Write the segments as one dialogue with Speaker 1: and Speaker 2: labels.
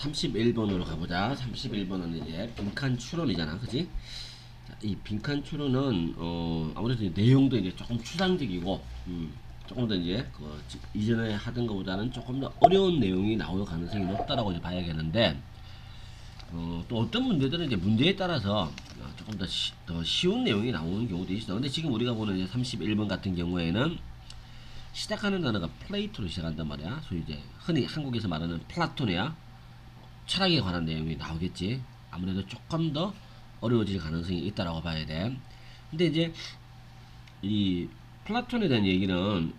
Speaker 1: 31번으로 가보자. 31번은 이제 빈칸 추론이잖아, 그지? 자, 이 빈칸 추론은 어 아무래도 내용도 이제 조금 추상적이고, 음, 조금 더 이제 그 지- 이전에 하던 것보다는 조금 더 어려운 내용이 나올 가능성이 높다라고 이제 봐야겠는데, 어, 또 어떤 문제들은 이제 문제에 따라서 어, 조금 더, 시, 더 쉬운 내용이 나오는 경우도 있어. 근데 지금 우리가 보는 이제 31번 같은 경우에는 시작하는 단어가 플레이토로 시작한단 말이야. 소위 이제 흔히 한국에서 말하는 플라톤이야. 철학에 관한 내용이 나오겠지. 아무래도 조금 더 어려워질 가능성이 있다라고 봐야 돼. 근데 이제 이 플라톤에 대한 얘기는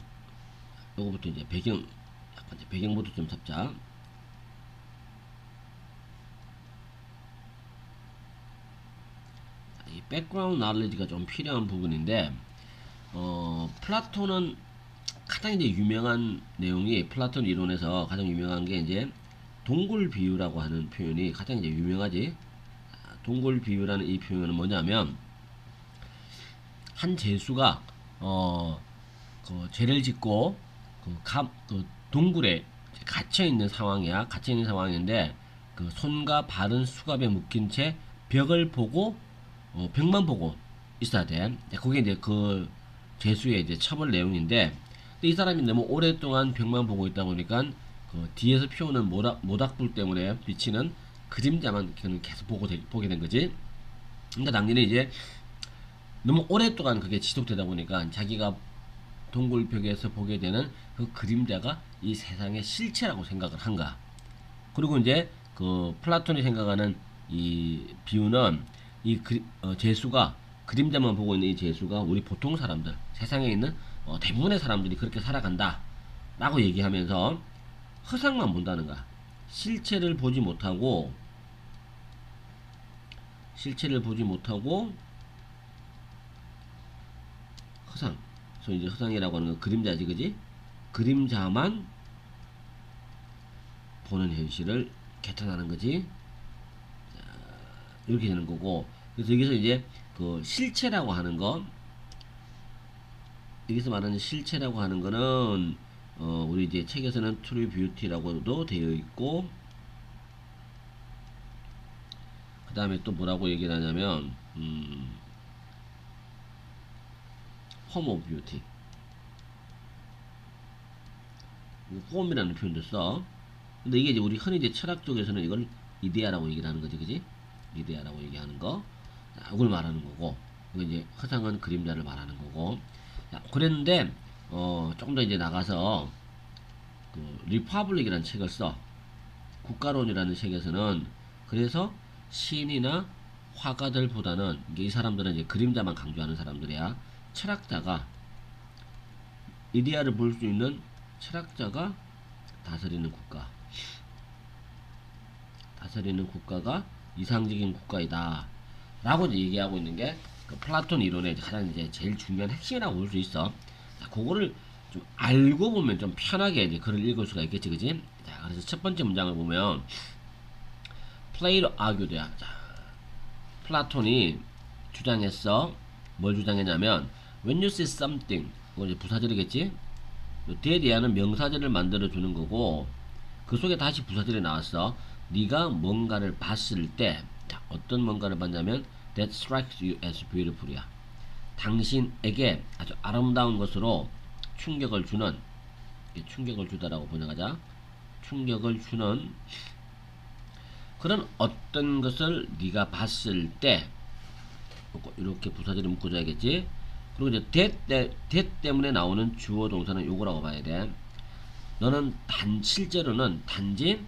Speaker 1: 요거부터 이제 배경 약간 이제 배경부터 좀 잡자. 이 백그라운드 날리지가 좀 필요한 부분인데 어 플라톤은 가장 이제 유명한 내용이 플라톤 이론에서 가장 유명한 게 이제 동굴 비유라고 하는 표현이 가장 이제 유명하지. 아, 동굴 비유라는 이 표현은 뭐냐면 한 재수가 어 그 죄를 짓고 그, 감, 그 동굴에 갇혀 있는 상황이야. 갇혀 있는 상황인데 그 손과 발은 수갑에 묶인 채 벽을 보고 어, 벽만 보고 있어야 돼. 그게 이제 그 죄수의 이제 처벌 내용인데 이 사람이 너무 오랫동안 벽만 보고 있다 보니까 그 뒤에서 피우는 모닥, 모닥불 때문에 비치는 그림자만 계속 보고 되, 보게 된 거지. 그러니까 당연히 이제 너무 오랫동안 그게 지속되다 보니까 자기가 동굴벽에서 보게 되는 그 그림자가 이 세상의 실체라고 생각을 한가. 그리고 이제 그 플라톤이 생각하는 이 비유는 이 그리, 어, 재수가 그림자만 보고 있는 이 재수가 우리 보통 사람들 세상에 있는 어, 대부분의 사람들이 그렇게 살아간다 라고 얘기하면서 허상만 본다는 거야 실체를 보지 못하고 실체를 보지 못하고 허상. 소위 이제 허상이라고 하는 건 그림자지 그지? 그림자만 보는 현실을 개탄하는 거지. 자, 이렇게 되는 거고. 그래서 여기서 이제 그 실체라고 하는 거 여기서 말하는 실체라고 하는 거는 어 우리 이제 책에서는 트루 뷰티라고도 되어 있고 그 다음에 또 뭐라고 얘기를 하냐면 음 홈오 뷰티 홈이라는 표현도 써. 근데 이게 이제 우리 흔히 이제 철학 쪽에서는 이걸 이데아라고 얘기를 하는 거지 그지? 이데아라고 얘기하는 거. 자, 이걸 말하는 거고 이거 이제 허상은 그림자를 말하는 거고. 자, 그랬는데 어 조금 더 이제 나가서 그 리퍼블릭이라는 책을 써. 국가론이라는 책에서는 그래서 시인이나 화가들보다는 이 사람들은 이제 그림자만 강조하는 사람들이야. 철학자가 이데아를 볼 수 있는 철학자가 다스리는 국가. 다스리는 국가가 이상적인 국가이다. 라고 얘기하고 있는 게 그 플라톤 이론의 가장 이제 제일 중요한 핵심이라고 볼 수 있어. 자, 그거를 좀 알고 보면 좀 편하게 이제 글을 읽을 수가 있겠지 그지? 자 그래서 첫 번째 문장을 보면 플레이로 아규드야. 자, 플라톤이 주장했어. 뭘 주장했냐면 when you see something 그거 이제 부사절이겠지? 대대하는 명사절을 만들어 주는 거고 그 속에 다시 부사절이 나왔어. 네가 뭔가를 봤을 때 자, 어떤 뭔가를 봤냐면 that strikes you as beautiful이야 당신에게 아주 아름다운 것으로 충격을 주는 충격을 주다라고 번역하자. 충격을 주는 그런 어떤 것을 네가 봤을 때 이렇게 부사절이 묶어줘야겠지? 그리고 이제 that 때문에 나오는 주어 동사는 요거라고 봐야 돼. 너는 단 실제로는 단지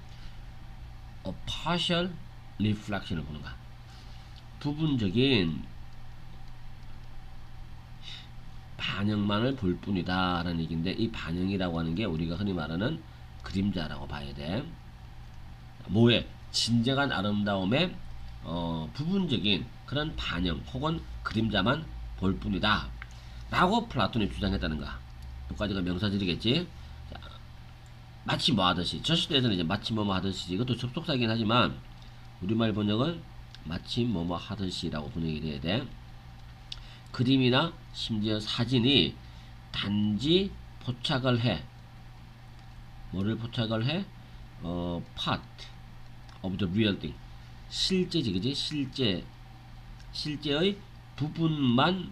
Speaker 1: a partial reflection을 보는 거야 부분적인 반영만을 볼 뿐이다 라는 얘기인데 이 반영이라고 하는 게 우리가 흔히 말하는 그림자라고 봐야 돼. 뭐에? 진정한 아름다움의 어, 부분적인 그런 반영 혹은 그림자만 볼 뿐이다. 라고 플라톤이 주장했다는 거야 여기까지가 명사절이겠지? 자, 마치 뭐 하듯이 저 시대에서는 이제 마치 뭐뭐 하듯이 이것도 접속사긴 하지만 우리말 번역은 마치 뭐뭐 하듯이라고 번역이 돼야 돼. 그림이나 심지어 사진이 단지 포착을 해 뭐를 포착을 해? 어, 파트 of the real thing. 실제지, 그지? 실제, 실제의 부분만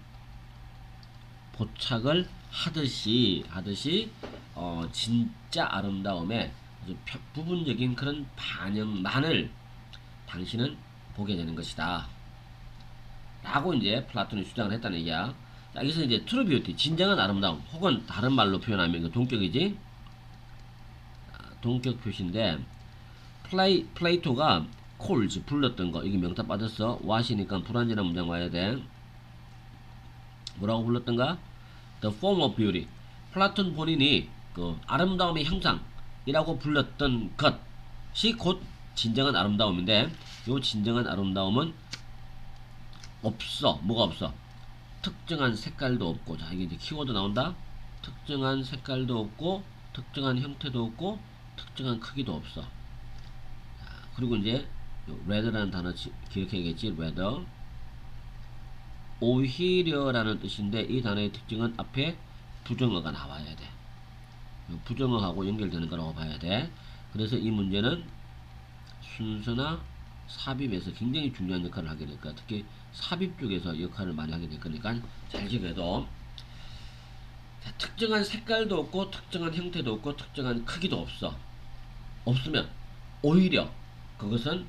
Speaker 1: 포착을 하듯이, 하듯이, 어, 진짜 아름다움의 부분적인 그런 반영만을 당신은 보게 되는 것이다. 라고 이제 플라톤이 주장을 했다는 얘기야. 자, 여기서 이제 트루 뷰티, 진정한 아름다움, 혹은 다른 말로 표현하면 그 동격이지. 아, 동격 표시인데, 플레이, 플레이토가 콜즈, 불렀던 거, 이게 명타 빠졌어. 와시니까 불완전한 문장 와야 돼. 뭐라고 불렀던가? The form of beauty. 플라톤 본인이 그 아름다움의 형상이라고 불렀던 것이 곧 진정한 아름다움인데, 요 진정한 아름다움은 없어. 뭐가 없어? 특정한 색깔도 없고, 자, 이게 이제 키워드 나온다? 특정한 색깔도 없고, 특정한 형태도 없고, 특정한 크기도 없어. 자, 그리고 이제, red라는 단어 지- 기억해야겠지, red. 오히려라는 뜻인데, 이 단어의 특징은 앞에 부정어가 나와야 돼. 요 부정어하고 연결되는 거라고 봐야 돼. 그래서 이 문제는 순서나 삽입에서 굉장히 중요한 역할을 하게 될 거야. 특히 삽입 쪽에서 역할을 많이 하게 될 거니까 잘 기억해도 자, 특정한 색깔도 없고 특정한 형태도 없고 특정한 크기도 없어. 없으면 오히려 그것은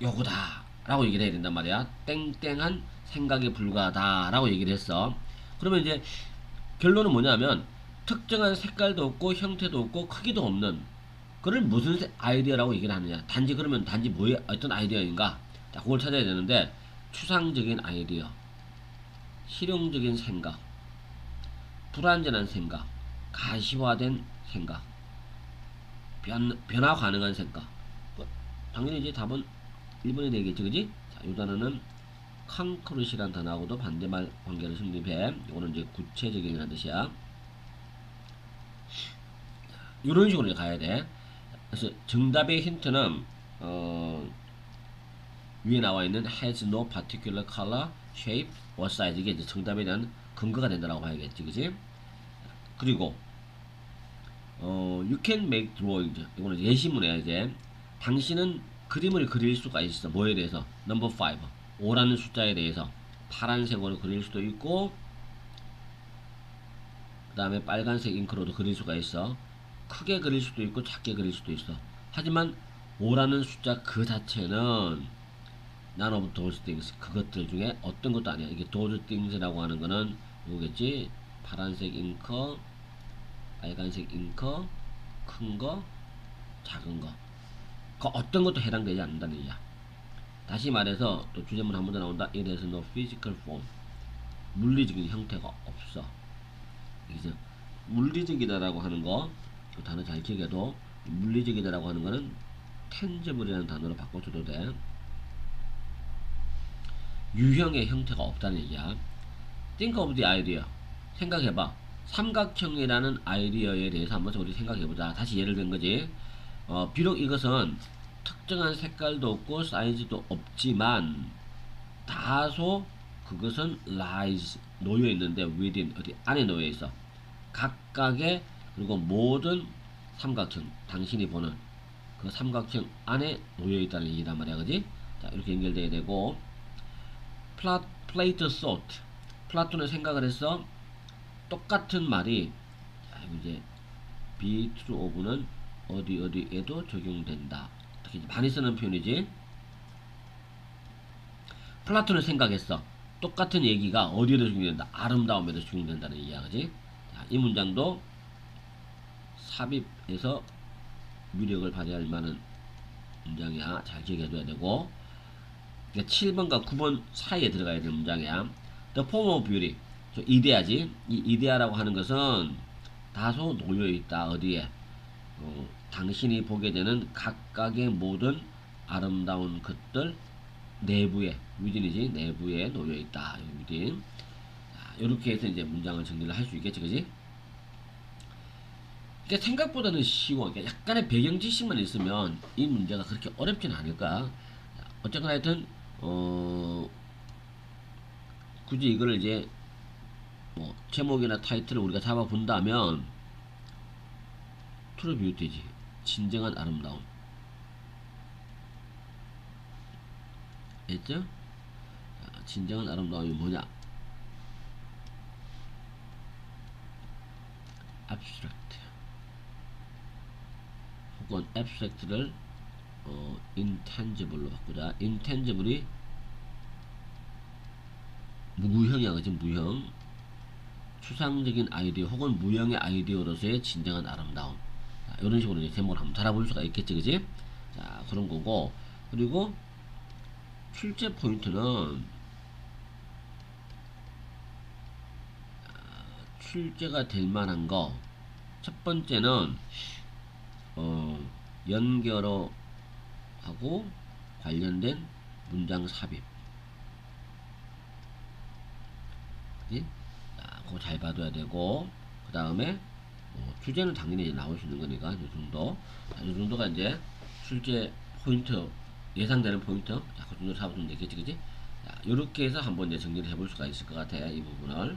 Speaker 1: 요거다 라고 얘기를 해야 된단 말이야. 땡땡한 생각에 불과하다 라고 얘기를 했어. 그러면 이제 결론은 뭐냐면 특정한 색깔도 없고 형태도 없고 크기도 없는 그를 무슨 세- 아이디어라고 얘기를 하느냐. 단지 그러면 단지 뭐의 어떤 아이디어인가. 자 그걸 찾아야 되는데 추상적인 아이디어 실용적인 생각 불완전한 생각 가시화된 생각 변, 변화 가능한 생각. 뭐, 당연히 이제 답은 1번이 되겠죠. 그지? 자, 이 단어는 컨크루시란 단어하고도 반대말 관계를 성립해. 이거는 이제 구체적인이라는 뜻이야. 이런 식으로 가야 돼. 그래서 정답의 힌트는 어, 위에 나와 있는 has no particular color, shape or size. 이게 이제 정답에 대한 근거가 된다라고 봐야겠지, 그지? 그리고 어, you can make drawings. 이거는 예시문이야 이제. 당신은 그림을 그릴 수가 있어. 뭐에 대해서? Number 5 5라는 숫자에 대해서. 파란색으로 그릴 수도 있고 그 다음에 빨간색 잉크로도 그릴 수가 있어. 크게 그릴 수도 있고 작게 그릴 수도 있어. 하지만 5라는 숫자 그 자체는 none of those things 그것들 중에 어떤 것도 아니야. 이게 those things라고 하는 거는 뭐겠지? 파란색 잉크, 빨간색 잉크, 큰 거, 작은 거. 그 어떤 것도 해당되지 않는다는 얘기야. 다시 말해서 또 주제문 한 번 더 나온다. It has no physical form. 물리적인 형태가 없어. 그래서 물리적이다라고 하는 거, 그 단어 잘 기억해도 물리적이다라고 하는 거는 tangible이라는 단어로 바꿔줘도 돼. 유형의 형태가 없다는 얘기야. Think of the idea. 생각해봐. 삼각형이라는 아이디어에 대해서 한번 우리 생각해보자. 다시 예를 든 거지. 어, 비록 이것은 특정한 색깔도 없고 사이즈도 없지만 다소 그것은 lies 놓여 있는데 within 어디 안에 놓여 있어. 각각의 그리고 모든 삼각형 당신이 보는 그 삼각형 안에 놓여 있다는 얘기란 말이야, 그지? 자 이렇게 연결돼야 되고 플라 플레이트 소트 플라톤은 생각을 했어. 똑같은 말이 자, 이제 true of는 어디 어디에도 적용된다. 특히 많이 쓰는 표현이지. 플라톤은 생각했어. 똑같은 얘기가 어디에도 적용된다. 아름다움에도 적용된다는? 자, 이 문장도 삽입에서 위력을 발휘할 만한 문장이야. 잘 기억해둬야 되고. 7번과 9번 사이에 들어가야 되는 문장이야. The form of beauty. 저 이데아지. 이 이데아라고 하는 것은 다소 놓여있다. 어디에? 어, 당신이 보게 되는 각각의 모든 아름다운 것들 내부에 위딘이지 내부에 놓여 있다 위딘 이렇게 해서 이제 문장을 정리를 할 수 있겠지 그지 그러니까 생각보다는 쉬워. 그러니까 약간의 배경 지식만 있으면 이 문제가 그렇게 어렵지는 않을까. 어쨌거나 하여튼 어 굳이 이거를 이제 뭐 제목이나 타이틀을 우리가 잡아 본다면 트루 뷰티지. 진정한 아름다움. 됐죠? 자, 진정한 아름다움이 뭐냐? abstract 혹은 abstract를 어, intangible로 바꾸자. intangible이 무형이야, 그지? 무형. 추상적인 아이디어 혹은 무형의 아이디어로서의 진정한 아름다움. 자, 이런 식으로 이제 제목을 한번 달아볼 수가 있겠지, 그지? 자, 그런 거고. 그리고 출제 포인트는 아, 출제가 될 만한 거. 첫 번째는 어, 연결어 하고 관련된 문장 삽입. 그지? 자, 그거 잘 봐둬야 되고, 그 다음에, 뭐 주제는 당연히 이제 나올 수 있는 거니까, 이 정도. 자, 이 정도가 이제 출제 포인트, 예상되는 포인트. 자, 그 정도 잡으면 되겠지, 그지? 자, 요렇게 해서 한번 이제 정리를 해볼 수가 있을 것 같아요, 이 부분을.